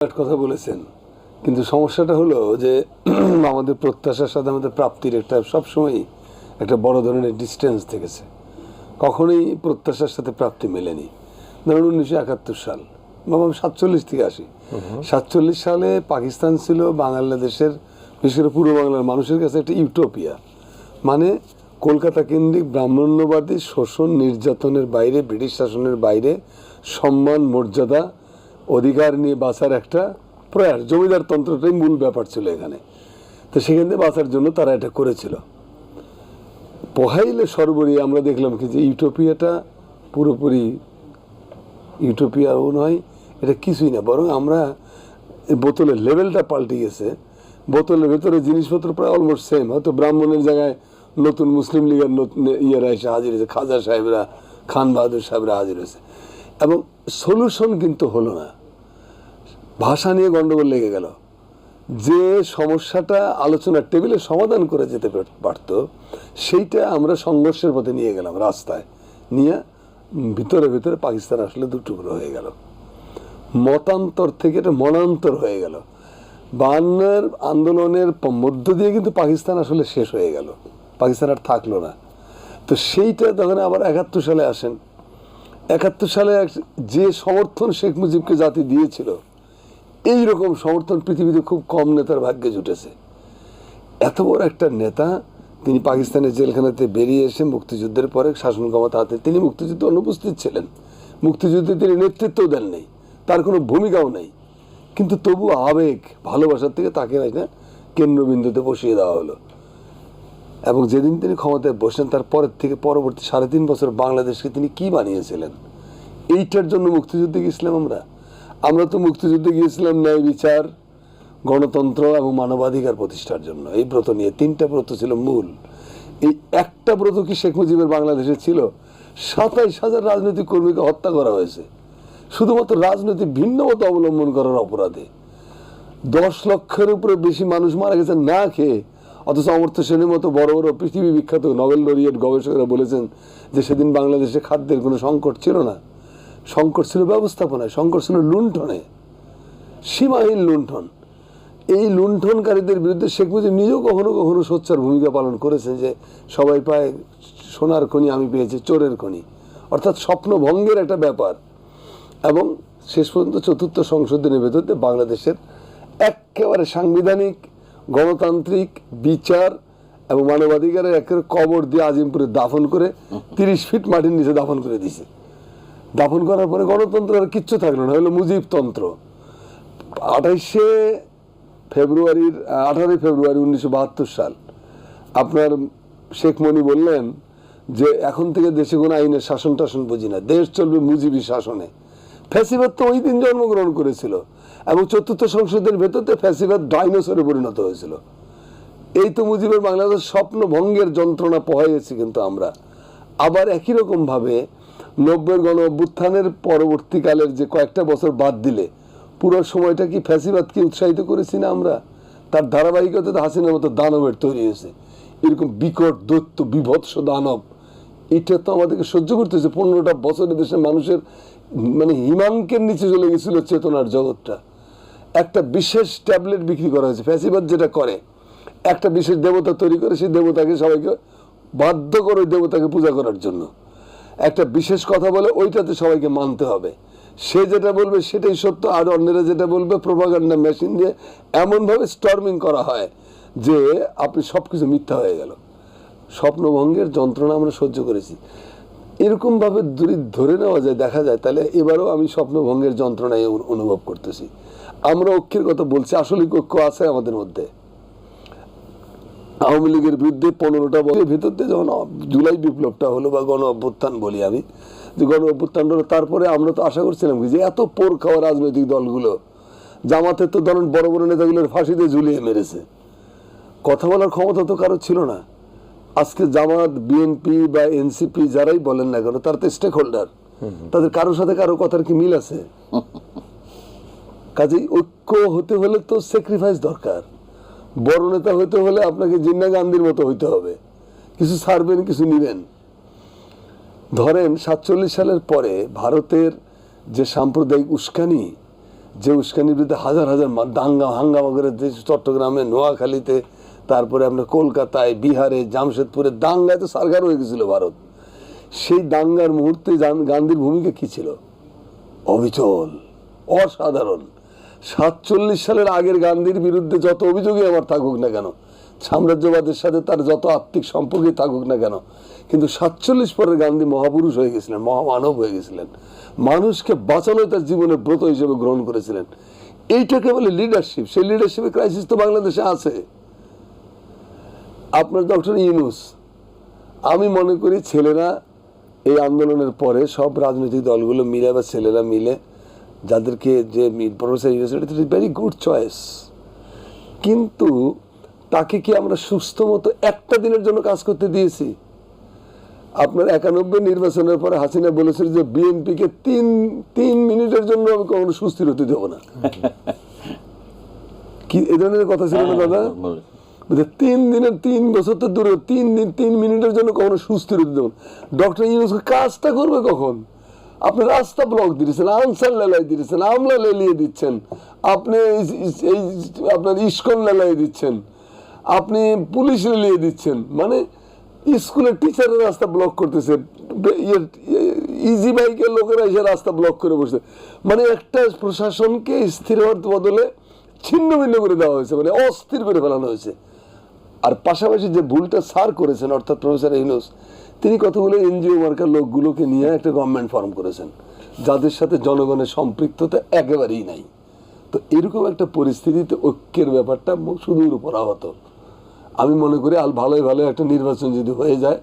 কথা বলেছেন। কিন্তু সমস্যাটা হলো যে আমাদের প্রত্যাশার সাথে আমাদের প্রাপ্তির একটা সবসময় একটা বড় ধরনের ডিস্টেন্স থেকেছে। কখনোই প্রত্যাশার সাথে প্রাপ্তি মেলেনি। ধরুন উনিশশো একাত্তর সাল বাবা সাতচল্লিশ থেকে আসি। সাতচল্লিশ সালে পাকিস্তান ছিল বাংলাদেশের বিশেষ করে পূর্ব বাংলার মানুষের কাছে একটা ইউটোপিয়া মানে কলকাতা কেন্দ্রিক ব্রাহ্মণ্যবাদী শোষণ নির্যাতনের বাইরে ব্রিটিশ শাসনের বাইরে সম্মান মর্যাদা অধিকার নিয়ে বাঁচার একটা প্রয়াস। জমিদার তন্ত্রটাই মূল ব্যাপার ছিল এখানে। তো সেখান থেকে বাঁচার জন্য তারা এটা করেছিল। পোহাইলে সর্বরি আমরা দেখলাম কি যে ইউটোপিয়াটা পুরোপুরি ইউটোপিয়াও নয়, এটা কিছুই না। বরং আমরা বোতলের লেভেলটা পাল্টে গেছে। বোতলের ভেতরে জিনিসপত্র প্রায় অলমোস্ট সেম হয়তো ব্রাহ্মণের জায়গায় নতুন মুসলিম লীগের ইয়েরা এসে হাজির হয়েছে। খাজা সাহেবরা, খান বাহাদুর সাহেবরা হাজির হয়েছে। এবং সলিউশন কিন্তু হলো না। ভাষা নিয়ে গণ্ডগোল লেগে গেল। যে সমস্যাটা আলোচনার টেবিলে সমাধান করে যেতে পার- পারতো, সেইটা আমরা সংঘর্ষের পথে নিয়ে গেলাম রাস্তায়। নিয়ে ভিতরে ভিতরে পাকিস্তান আসলে দুটুকরো হয়ে গেল। মতান্তর থেকে এটা মনান্তর হয়ে গেল। বায়ান্নের আন্দোলনের মধ্য দিয়ে কিন্তু পাকিস্তান আসলে শেষ হয়ে গেল। পাকিস্তান আর থাকল না। তো সেইটা তখন আবার একাত্তর সালে আসেন একাত্তর সালে যে সমর্থন শেখ মুজিবকে জাতি দিয়েছিল এই রকম সমর্থন পৃথিবীতে খুব কম নেতার ভাগ্যে জুটেছে। এত বড় একটা নেতা, তিনি পাকিস্তানের জেলখানাতে বেরিয়ে এসে মুক্তিযুদ্ধের পরে শাসন ক্ষমতা হাতে, তিনি মুক্তিযুদ্ধে অনুপস্থিত ছিলেন। মুক্তিযুদ্ধে তিনি নেতৃত্ব দেন নেই, তার কোনো ভূমিকাও নেই। কিন্তু তবু আবেগ, ভালোবাসার থেকে তাকে না, কেন্দ্রবিন্দুতে বসিয়ে দেওয়া হলো। এবং যেদিন তিনি ক্ষমতায় বসেন, তার পরের থেকে পরবর্তী সাড়ে তিন বছর বাংলাদেশকে তিনি কি বানিয়েছিলেন? এইটার জন্য মুক্তিযুদ্ধে গিয়েছিলাম আমরা। আমরা তো মুক্তিযুদ্ধে গিয়েছিলাম ন্যায় বিচার, গণতন্ত্র এবং মানবাধিকার প্রতিষ্ঠার জন্য। এই ব্রত নিয়ে তিনটা ব্রত ছিল মূল। এই একটা ব্রত কি শেখ মুজিবের বাংলাদেশে ছিল? সাতাইশ হাজার রাজনৈতিক কর্মীকে হত্যা করা হয়েছে। শুধুমাত্র রাজনৈতিক ভিন্ন মতো অবলম্বন করার অপরাধে। দশ লক্ষের উপরে বেশি মানুষ মারা গেছে না খেয়ে অথচ অমর্ত্য সেনের মতো বড় বড় পৃথিবী বিখ্যাত নোবেল লরিয়েট গবেষকরা বলেছেন যে সেদিন বাংলাদেশে খাদ্যের কোনো সংকট ছিল না। সংকট ছিল ব্যবস্থাপনায়, সংকট ছিল লুণ্ঠনে, সীমাহীন লুণ্ঠন। এই লুণ্ঠনকারীদের বিরুদ্ধে শেখ মুজিব নিজেও কখনো কখনো সোচ্চার ভূমিকা পালন করেছেন যে সবাই পায় সোনার খনি, আমি পেয়েছি চোরের খনি। অর্থাৎ স্বপ্ন ভঙ্গের একটা ব্যাপার। এবং শেষ পর্যন্ত চতুর্থ সংশোধনের ভেতরে বাংলাদেশের একেবারে সাংবিধানিক গণতান্ত্রিক বিচার এবং মানবাধিকারের একের কবর দিয়ে আজিমপুরে দাফন করে তিরিশ ফিট মাটির নিচে দাফন করে দিছে দাফন করার পরে গণতন্ত্র আর কিচ্ছু থাকল না, হলো মুজিবতন্ত্র আঠাইশে ফেব্রুয়ারির আঠারোই ফেব্রুয়ারি উনিশশো বাহাত্তর সাল। আপনার শেখ মনি বললেন যে এখন থেকে দেশে কোনো আইনের শাসন টাসন বুঝি না, দেশ চলবে মুজিবি শাসনে। ফ্যাসিবাদ তো ওই দিন জন্মগ্রহণ করেছিল। এবং চতুর্থ সংসদের ভেতরতে ফ্যাসিবাদ ডাইনোসরে পরিণত হয়েছিল। এই তো মুজিবের বাংলাদেশ স্বপ্ন ভঙ্গের যন্ত্রণা পোহাইয়েছি কিন্তু আমরা। আবার একই রকম ভাবে নব্বই গণ অভ্যুত্থানের পরবর্তীকালের যে কয়েকটা বছর বাদ দিলে, পুরো সময়টা কি ফ্যাসিবাদকে উৎসাহিত করেছি না আমরা? তার ধারাবাহিকতা তো হাসিনার মতো দানবের তৈরি হয়েছে। এরকম বিকট দৈত্য বিভৎস দানব, এটা তো আমাদেরকে সহ্য করতে হয়েছে। পনেরোটা বছরে দেশের মানুষের মানে হিমাঙ্কের নিচে চলে গেছিল চেতনার জগৎটা। একটা বিশেষ ট্যাবলেট বিক্রি করা হয়েছে, ফ্যাসিবাদ যেটা করে, একটা বিশেষ দেবতা তৈরি করে সেই দেবতাকে সবাইকে বাধ্য করে ওই দেবতাকে পূজা করার জন্য। একটা বিশেষ কথা বলে ওইটাতে সবাইকে মানতে হবে। সে যেটা বলবে সেটাই সত্য, আর অন্যরা যেটা বলবে প্রভাগান্ডা মেশিন দিয়ে এমনভাবে স্টর্মিং করা হয় যে আপনি সব কিছু মিথ্যা হয়ে গেল। স্বপ্নভঙ্গের যন্ত্রণা আমরা সহ্য করেছি। এরকমভাবে যদি ধরে নেওয়া যায়, দেখা যায়। তাহলে এবারও আমি স্বপ্নভঙ্গের যন্ত্রণায় অনু- অনুভব করতেছি। আমরা ঐক্যের কথা বলছি, আসলে কি ঐক্য আছে আমাদের মধ্যে। আওয়ামী লীগের বিরুদ্ধে পনেরোটা বছরের ভিতর দিয়ে যখন জুলাই বিপ্লবটা হলো বা গণ অভ্যুত্থান বলি আমি, যে গণ অভ্যুত্থান হলো, তারপরে আমরা তো আশা করছিলাম যে এত পোর খাওয়া রাজনৈতিক দলগুলো জামাতের তো ধরুন বড় বড় নেতাগুলোর ফাঁসিতে ঝুলিয়ে মেরেছে। কথা বলার ক্ষমতা তো কারও ছিল না। আজকে জামাত বিএনপি বা এনসিপি যারাই বলেন না কেন, তারা তো স্টেক হোল্ডার তাদের কারোর সাথে কারও কথার কি মিল আছে? কাজেই ঐক্য হতে হলে তো স্যাক্রিফাইস দরকার। বড় নেতা হতে হলে আপনাকে জিন্না গান্ধীর মতো হইতে হবে। কিছু ছাড়বেন, কিছু নিবেন। ধরেন, সাতচল্লিশ সালের পরে ভারতের যে সাম্প্রদায়িক উস্কানি, যে উস্কানির বিরুদ্ধে হাজার হাজার দাঙ্গা, হাঙ্গামা করে চট্টগ্রামে, নোয়াখালীতে তারপরে আপনার কলকাতায়, বিহারে, জামশেদপুরে, দাঙ্গায় তো সারগার হয়ে গেছিল ভারত। সেই দাঙ্গার মুহূর্তে গান্ধীর ভূমিকা কি ছিল? অবিচল, অসাধারণ। সাতচল্লিশ সালের আগের গান্ধীর বিরুদ্ধে যত অভিযোগই আমার থাকুক না কেন, সাম্রাজ্যবাদের সাথে তার যত আত্মিক সম্পর্কই থাকুক না কেন, কিন্তু সাতচল্লিশ পরের গান্ধী মহাপুরুষ হয়ে গেছিলেন, মহামানব হয়ে গেছিলেন। মানুষকে বাঁচানো তার জীবনের ব্রত হিসেবে গ্রহণ করেছিলেন। এইটাকে বলে লিডারশিপ সেই লিডারশিপের ক্রাইসিস তো বাংলাদেশে আছে। আপনার ডক্টর ইউনুস আমি মনে করি ছেলেরা এই আন্দোলনের পরে সব রাজনৈতিক দলগুলো মিলে বা ছেলেরা মিলে যাদেরকে যে professor university very good choice কিন্তু তাকে কি আমরা সুস্থ মতো একটা দিনের জন্য কাজ করতে দিয়েছি? আপনার একানব্বই নির্বাচনের পরে হাসিনা বলেছিল যে বিএনপিকে তিন তিন মিনিটের জন্য আমি কখনো সুস্থির হতে দেবো না। কি এই ধরনের কথা ছিল না দাদা? বলে। বলছে, তিন দিনের তিন বছর তো দূরে, তিন দিন, তিন মিনিটের জন্য কখনো সুস্থ হতে দেবেন। ডক্টর ইউনুস কাজটা করবে কখন? আপনি রাস্তা ব্লক দিয়েছেন আনসার লেলাই দিয়েছেন, আমলা লেলিয়ে দিচ্ছেন। আপনি এই- আপনার ইস্কন লেলাই দিচ্ছেন। আপনি পুলিশ লেলিয়ে দিচ্ছেন। মানে স্কুলের টিচারের রাস্তা ব্লক করতেছে। ইজি বাইকের লোকেরা এসে রাস্তা ব্লক করে বসে মানে একটা প্রশাসনকে স্থির হওয়ার বদলে ছিন্ন ভিন্ন করে দেওয়া হয়েছে। মানে অস্থির করে ফেলানো হয়েছে। আর পাশাপাশি যে ভুলটা স্যার করেছেন, অর্থাৎ প্রফেসর ইউনুস, তিনি কতগুলো এনজিও মার্কার লোকগুলোকে নিয়ে একটা গভর্নমেন্ট ফর্ম করেছেন, যাদের সাথে জনগণের সম্পৃক্ততা একেবারেই নাই। তো এরকম একটা পরিস্থিতিতে ঐক্যের ব্যাপারটা সুদূর উপর আহত। আমি মনে করি আল ভালোই ভালো একটা নির্বাচন যদি হয়ে যায়,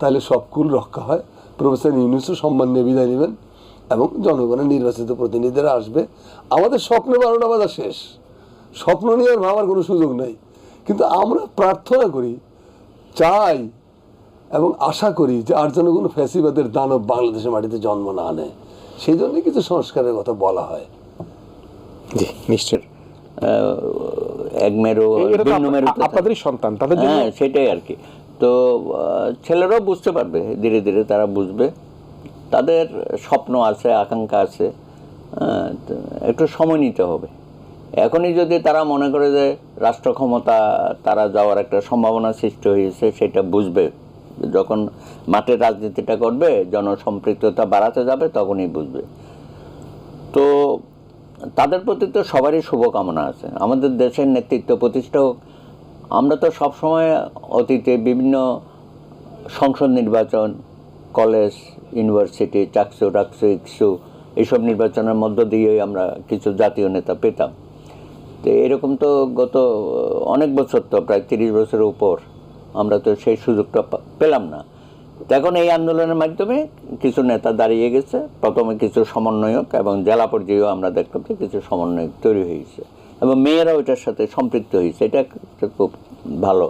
তাহলে সব কুল রক্ষা হয়। প্রফেসর ইউনুসও সম্মান নিয়ে বিদায় নেবেন এবং জনগণের নির্বাচিত প্রতিনিধিরা আসবে। আমাদের স্বপ্ন বারোটা বাজা শেষ। স্বপ্ন নিয়ে আর ভাবার কোনো সুযোগ নাই। কিন্তু আমরা প্রার্থনা করি চাই এবং আশা করি যে আর যেন কোনো ফ্যাসিবাদের দানব বাংলাদেশের মাটিতে জন্ম না নেয় সেই জন্য কিছু সংস্কারের কথা বলা হয়। জি নিশ্চয় এক মেরু আপনাদেরই সন্তান তাদের হ্যাঁ সেটাই আর কি। তো ছেলেরাও বুঝতে পারবে ধীরে ধীরে তারা বুঝবে। তাদের স্বপ্ন আছে আকাঙ্ক্ষা আছে। তো একটু সময় নিতে হবে। এখনই যদি তারা মনে করে যে রাষ্ট্র ক্ষমতা তারা যাওয়ার একটা সম্ভাবনা সৃষ্টি হয়েছে, সেটা বুঝবে। যখন মাঠে রাজনীতিটা করবে, জনসম্পৃক্ততা বাড়াতে যাবে, তখনই বুঝবে। তো তাদের প্রতি তো সবারই শুভকামনা আছে। আমাদের দেশের নেতৃত্ব প্রতিষ্ঠা আমরা তো সবসময় অতীতে বিভিন্ন সংসদ নির্বাচন, কলেজ, ইউনিভার্সিটি, চাকসু টাকসু ইকসু, এইসব নির্বাচনের মধ্য দিয়েই আমরা কিছু জাতীয় নেতা পেতাম। তো এরকম তো গত অনেক বছর তো, প্রায় তিরিশ বছরের উপর। আমরা তো সেই সুযোগটা পেলাম না। এখন এই আন্দোলনের মাধ্যমে কিছু নেতা দাঁড়িয়ে গেছে। প্রথমে কিছু সমন্বয়ক এবং জেলা পর্যায়েও আমরা দেখলাম যে কিছু সমন্বয়ক তৈরি হয়েছে। এবং মেয়েরাও এটার সাথে সম্পৃক্ত হয়েছে। এটা খুব ভালো